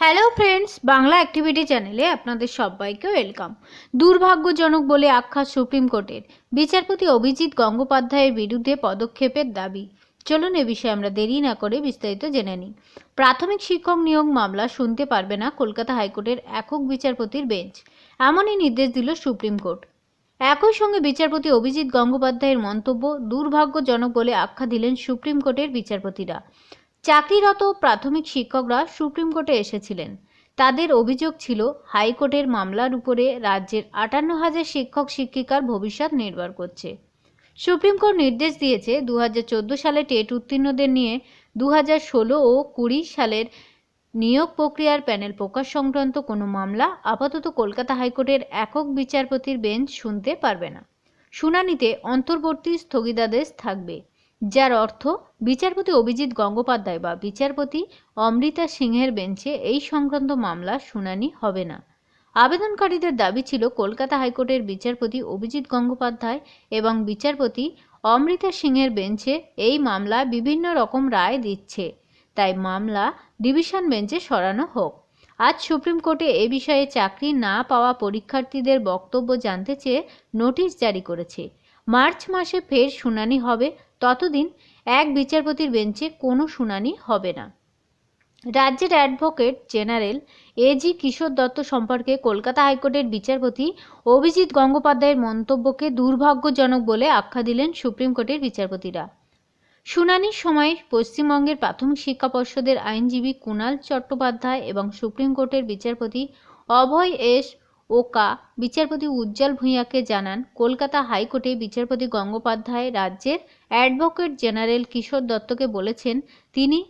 Hello friends Bangla activity চ্যানেলে আপনাদের সবাইকে ওয়েলকাম দুর্ভাগ্যজনক বলে আখ্যা সুপ্রিম কোর্টের বিচারপতি অভিজিৎ গঙ্গোপাধ্যায়ের বিরুদ্ধে পদক্ষেপের দাবি। চলুন এ বিষয়ে আমরা দেরি না করে বিস্তারিত জেনে নিই। প্রাথমিক শিক্ষক নিয়োগ মামলা শুনতে পারবে না কলকাতা হাইকোর্টের একক বিচারপতির বেঞ্চ। এমনই নির্দেশ দিল সুপ্রিম কোর্ট। একই সঙ্গে বিচারপতি অভিজিৎ গঙ্গোপাধ্যায়ের মন্তব্য দুর্ভাগ্যজনক বলে আখ্যা দিলেন সুপ্রিম কোর্টের বিচারপতিরা। চাকরিরত প্রাথমিক শিক্ষকরা সুপ্রিম কোর্টে এসেছিলেন। তাদের অভিযোগ ছিল, হাইকোর্টের মামলার উপরে রাজ্যের আটান্ন হাজার শিক্ষক শিক্ষিকার ভবিষ্যৎ নির্ভর করছে। সুপ্রিম কোর্ট নির্দেশ দিয়েছে দু হাজার চোদ্দ সালে টেট উত্তীর্ণদের নিয়ে দু ও কুড়ি সালের নিয়োগ প্রক্রিয়ার প্যানেল প্রকাশ সংক্রান্ত কোনো মামলা আপাতত কলকাতা হাইকোর্টের একক বিচারপতির বেঞ্চ শুনতে পারবে না। শুনানিতে অন্তর্বর্তী স্থগিতাদেশ থাকবে। যার অর্থ, বিচারপতি অভিজিৎ গঙ্গোপাধ্যায় বা বিচারপতি অমৃতা সিংহের বেঞ্চে এই সংক্রান্ত মামলা শুনানি হবে না। আবেদনকারীদের দাবি ছিল, কলকাতা হাইকোর্টের বিচারপতি অভিজিৎ গঙ্গোপাধ্যায় এবং বিচারপতি অমৃতা সিংহের বেঞ্চে এই মামলা বিভিন্ন রকম রায় দিচ্ছে। তাই মামলা ডিভিশন বেঞ্চে সরানো হোক। আজ সুপ্রিম কোর্টে এ বিষয়ে চাকরি না পাওয়া পরীক্ষার্থীদের বক্তব্য জানতে চেয়ে নোটিশ জারি করেছে। মার্চ মাসে ফের শুনানি হবে ততদিন এক বিচারপতির বেঞ্চে কোনো শুনানি হবে না। রাজ্যের advocate general AG Kishore Dutta সম্পর্কে কলকাতা হাইকোর্টের বিচারপতি অভিজিৎ গঙ্গোপাধ্যায়ের মন্তব্যকে দুর্ভাগ্যজনক বলে আখ্যা দিলেন সুপ্রিম কোর্টের বিচারপতিরা। শুনানির সময় পশ্চিমবঙ্গের প্রাথমিক শিক্ষা পর্ষদের আইনজীবী কুণাল চট্টোপাধ্যায় এবং সুপ্রিম কোর্টের বিচারপতি অভয় এস ওকা বিচারপতি উজ্জ্বল ভূঁইয়াকে জানান, কলকাতা হাইকোর্টে বিচারপতি গঙ্গোপাধ্যায় রাজ্যের অ্যাডভোকেট জেনারেল কিশোর দত্তকে বলেছেন, তিনি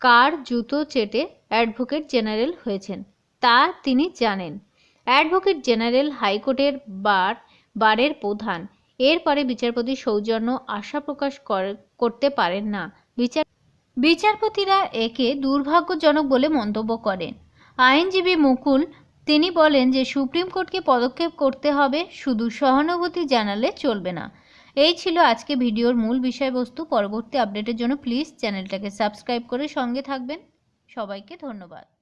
কার জুতো চেটে অ্যাডভোকেট জেনারেল হয়েছেন। তা তিনি জানেন। অ্যাডভোকেট জেনারেল হাইকোর্টের বার, বারের প্রধান। এরপরে বিচারপতি সৌজন্য আশা প্রকাশ কর- করতে পারেন না। বিচার, বিচারপতিরা একে দুর্ভাগ্যজনক বলে মন্তব্য করেন। আইনজীবী মুকুল তিনি বলেন যে সুপ্রিম কোর্টকে পদক্ষেপ করতে হবে, শুধু সহানুভূতি জানালে চলবে না। এই ছিল আজকে ভিডিওর মূল বিষয়বস্তু। পরবর্তী আপডেটের জন্য প্লিজ চ্যানেলটাকে সাবস্ক্রাইব করে সঙ্গে থাকবেন। সবাইকে ধন্যবাদ।